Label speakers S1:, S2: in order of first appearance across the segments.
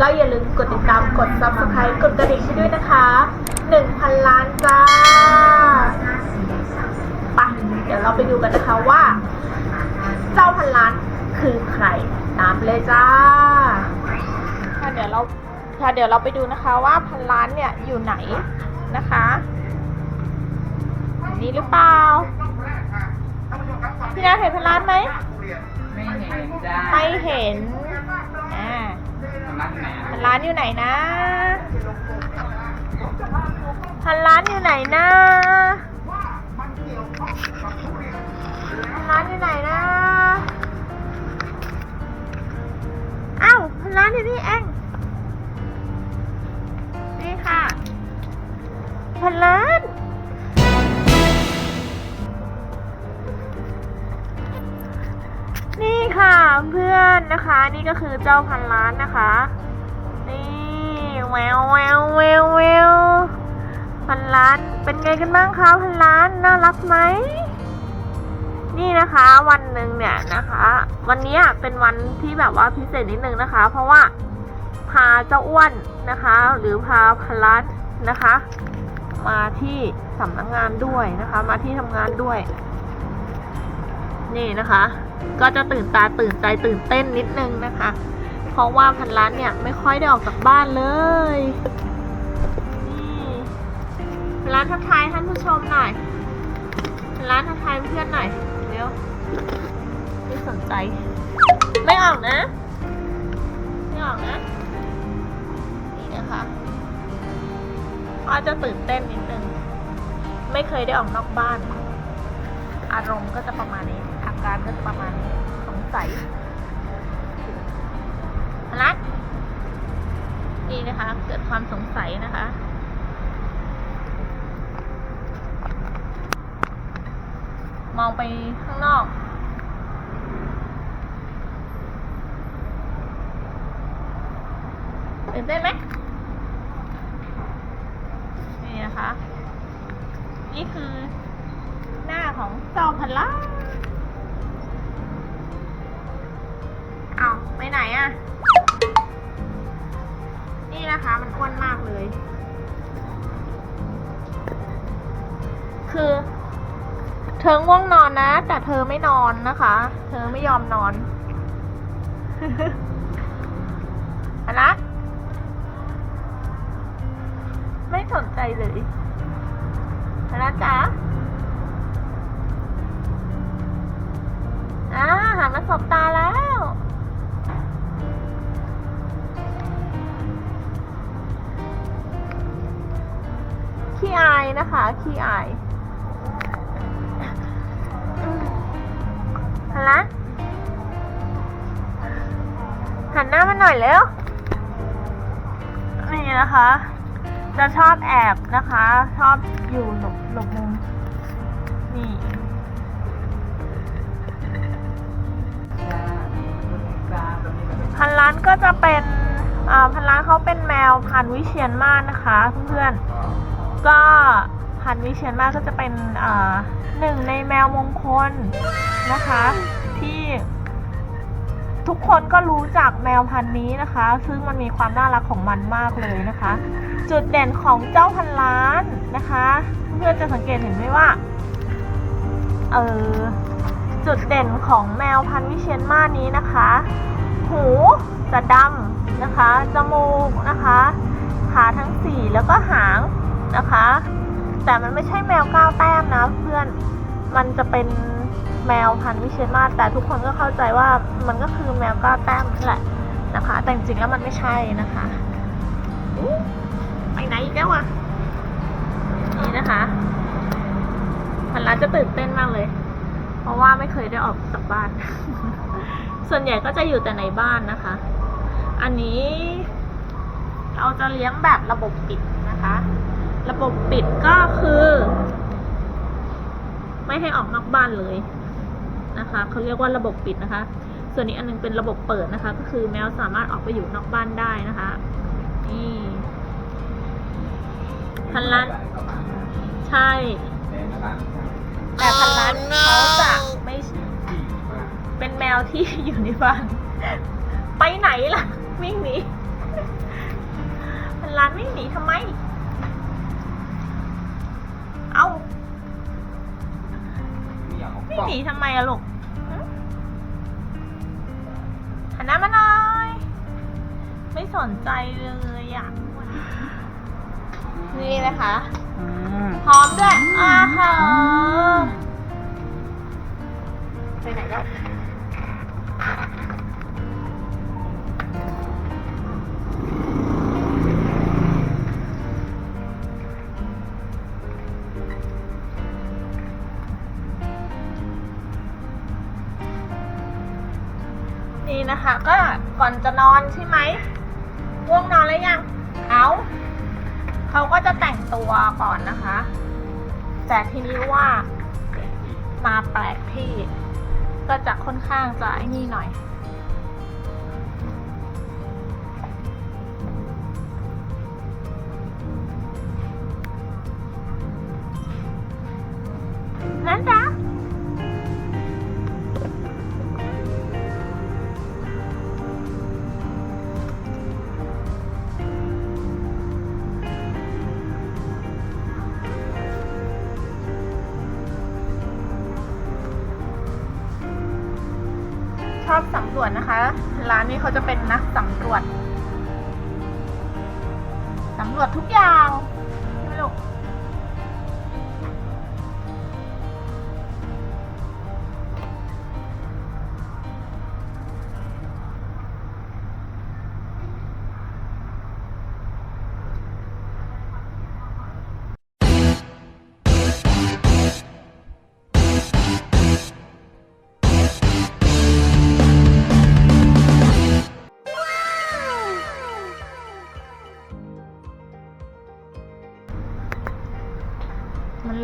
S1: ก็อย่าลืมกดติดตามกด subscribe กดกระดิ่งให้ด้วยนะคะ 1,000 ล้านจ้าไปเดี๋ยวเราไปดูกันนะคะว่า เจ้าพันล้านคือใครตามไปเลยจ้าค่ะเดี๋ยวเราค่ะเดี๋ยวเราไปดูนะคะว่าพันล้านเนี่ยอยู่ไหนนะคะอยู่นี่หรือเปล่าพี่นาเห็นพันล้านไหม
S2: ไม่เห็นจ้า
S1: ไม่เห็นอ่า
S2: ร้า
S1: นอยู่ไหนนะพันล้านอยู่ไหนนะพันล้านอยู่ไหนนะอ้าวพันล้านอยู่นี่เองนี่ค่ะพันล้าน ค่ะเพื่อนนะคะ นี่ก็คือเจ้าพันล้านนะคะ นี่แววแววแววแววพันล้านเป็นไงกันบ้างคะพันล้านน่ารักไหมนี่นะคะวันหนึ่งเนี่ยนะคะ วันนี้เป็นวันที่แบบว่าพิเศษนิดนึงนะคะ เพราะว่าพาเจ้าอ้วนนะคะ หรือพาพันล้านนะคะ มาที่สำนักงานด้วยนะคะ มาที่ทำงานด้วย นี่นะคะ ก็จะตื่นตาตื่นใจตื่นเต้นนิดนึงนะคะ เพราะว่าพันล้านเนี่ยไม่ค่อยได้ออกจากบ้านเลยนี่ร้านทักทายท่านผู้ชมหน่อยพันล้านทักทายเพื่อนหน่อยเร็วไม่สนใจ ไม่ออกนะไม่ออกนะนี่นะคะอาจจะตื่นเต้นนิดนึงไม่เคยได้ออกนอกบ้าน อารมณ์ก็จะประมาณนี้ การก็ประมาณสงสัยรักนี่นะคะ เกิดความสงสัยนะคะมองไปข้างนอก ตื่นเต้นไหม นี่นะคะ นี่คือหน้าของเจ้าพันล้าน ไปไหนอะนี่นะคะมันอ้วนมากเลย คือ เธอง่วงนอนนะ แต่เธอไม่นอนนะคะ เธอไม่ยอมนอนอะนะไม่สนใจเลยนะจ๊ะอ่าหันมาสบตาแล้ว ขี้อายนะคะขี้อายอืมหันละหันหน้ามาหน่อยเร็วนี่นะคะ จะชอบแอบนะคะ ชอบอยู่หลบหลบมุมนี่พันล้านก็จะเป็นพันล้านเขาเป็นแมวพันวิเชียนมาศนะคะเพื่อนๆ ก็พันวิเชียนมาศก็จะเป็นหนึ่งในแมวมงคลนะคะ ที่ทุกคนก็รู้จักแมวพันธุ์นี้นะคะ ซึ่งมันมีความน่ารักของมันมากเลยนะคะ จุดเด่นของเจ้าพันล้านนะคะ เพื่อนจะสังเกตเห็นไหมว่าเออจุดเด่นของแมวพันธุ์วิเชียนมาศนี้นะคะ หูจะดำนะคะจมูกนะคะขาทั้งสี่แล้วก็หาง นะคะ แต่มันไม่ใช่แมวก้าวแต้มนะเพื่อนมันจะเป็นแมวพันธุ์วิเชียรมาศแต่ทุกคนก็เข้าใจว่ามันก็คือแมวก้าวแต้มนั่นแหละนะคะ แต่จริงๆแล้วมันไม่ใช่นะคะไปไหนอีกแล้วอะนี่นะคะพันล้านจะตื่นเต้นมากเลย เพราะว่าไม่เคยได้ออกจากบ้าน ส่วนใหญ่ก็จะอยู่แต่ในบ้านนะคะ อันนี้เราจะเลี้ยงแบบระบบปิดนะคะ ระบบปิดก็คือ ไม่ให้ออกนอกบ้านเลยนะคะเขาเรียกว่าระบบปิดนะคะ ส่วนนี้อันนึงเป็นระบบเปิดนะคะ ก็คือแมวสามารถออกไปอยู่นอกบ้านได้นะคะนี่พันล้านใช่แต่พันล้านเขาจะไม่เป็นแมวที่อยู่ในบ้าน ไปไหนล่ะวิ่งหนีพันล้านวิ่งหนีทำไม เอ้าวิ่งหนีทำไมอะลูกหึหันหน้ามาหน่อย ไม่สนใจเลยอะนี่นะคะ
S2: อืม
S1: พร้อมด้วยอ่าฮะไปไหนแล้ว เขาก็จะแต่งตัวก่อนนะคะ แต่ทีนี้ว่ามาแปลกที่ ก็จะค่อนข้างจะไอ้นี่หน่อยำรวจนะคะ ร้านนี้เขาจะเป็นนักสำรวจสำรวจทุกอย่าง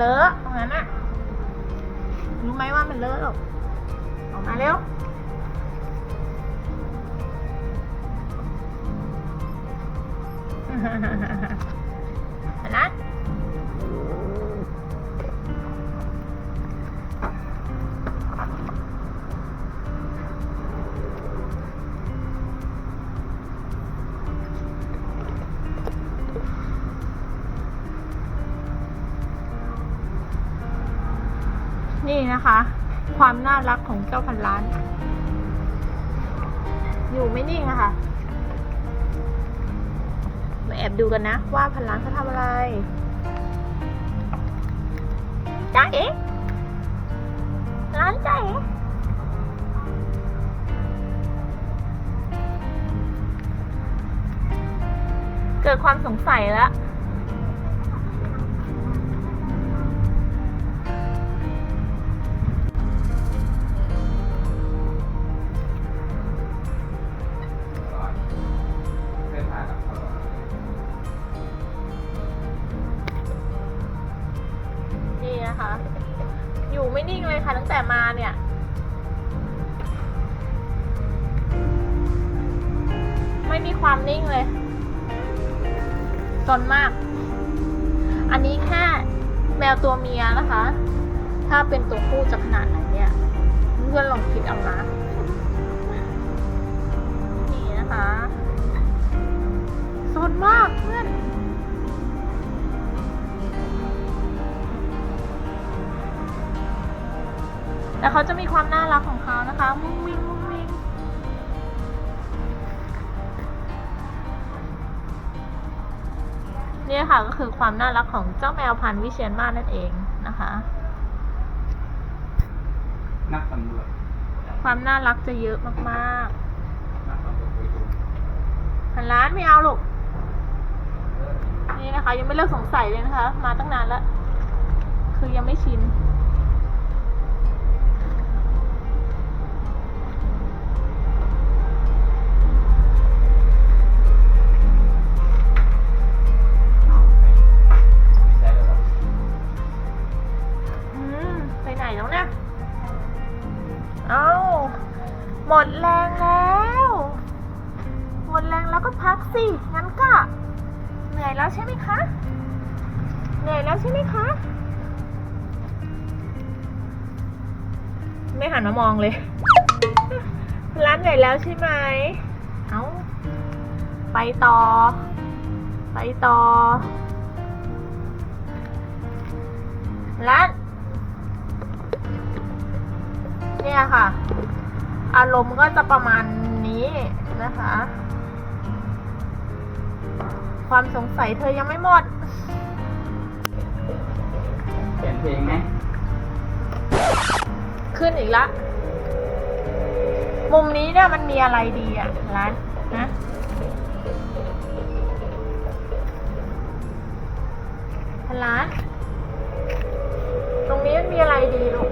S1: เลอะตรงนั้นอะรู้ไหมว่ามันเลอะหรอกออกมาเร็วอั นี่นะคะ ความน่ารักของเจ้าพันล้าน อยู่ไม่นิ่งอะค่ะ มาแอบดูกันนะ ว่าพันล้านเขาทำอะไรจ้าเอ๋ร้านจ้าเอ๋เกิดความสงสัยแล้ว ม่มีความนิ่งเลยจนมาก อันนี้แค่แมวตัวเมียนะคะ ถ้าเป็นตัวผู้จะขนาดไหนเนี่ยเพื่อนลองคิดเอานะนี่นะคะซนมากเพื่อนแต่เขาจะมีความน่ารักของเขานะคะ มุ้งมิ้งมุ้ง นี่ยค่ะก็คือความน่ารักของเจ้าแมวพันธุ์วิเชียนมาศนั่นเองนะคะ
S2: นักสำรวจ
S1: ความน่ารักจะเยอะมาก
S2: นักสำรวจโดยตรง
S1: ๆพันล้านไม่เอาลูกนี่นะคะ ยังไม่เลิกสงสัยเลยนะคะ มาตั้งนานแล้ว คือยังไม่ชิน
S2: อ
S1: ยแล้วใช่ไหมคะ เหนื่อยแล้วใช่ไหมคะ ไม่หันมามองเลยร้านเหนื่อยแล้วใช่ไหม เอาไปต่อ ไปต่อร้านเนี่ยค่ะ อารมณ์ก็จะประมาณนี้นะคะ ความสงสัยเธอยังไม่หมด
S2: เปลี่ยนเพลงไหม
S1: ขึ้นอีกละ มุมนี้เนี่ยมันมีอะไรดีอะ ร้านนะร้าน ตรงนี้มันมีอะไรดีลูก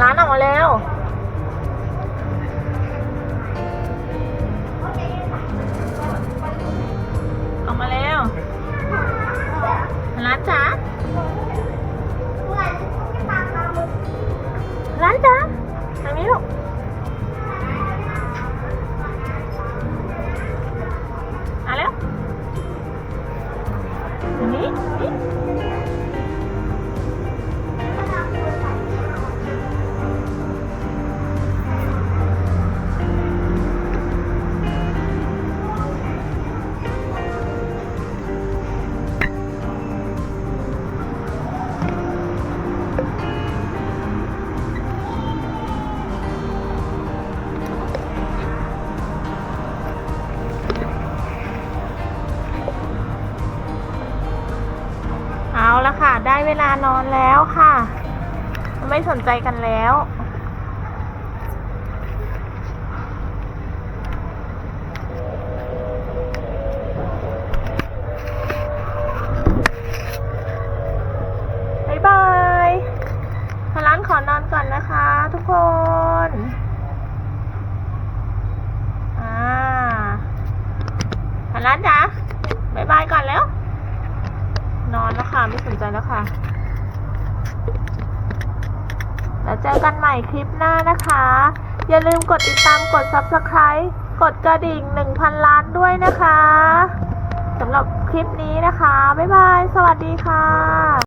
S1: ร้านออกมาเร็วออกมาเร็วร้านจ๋าร้านจ๋าทางนี้ลูกมาแล้วนี้ ค่ะ ได้เวลานอนแล้วค่ะ ไม่สนใจกันแล้ว บ๊ายบายพร้านขอนอนก่อนนะคะทุกคนอ่าพร้านจ๋าบ๊ายบายก่อนแล้ว นอนแล้วค่ะ ไม่สนใจแล้วค่ะ แล้วเจอกันใหม่คลิปหน้านะคะ อย่าลืมกดติดตามกด subscribe กดกระดิ่ง 1,000 ล้านด้วยนะคะสำหรับคลิปนี้นะคะ บ๊ายบาย สวัสดีค่ะ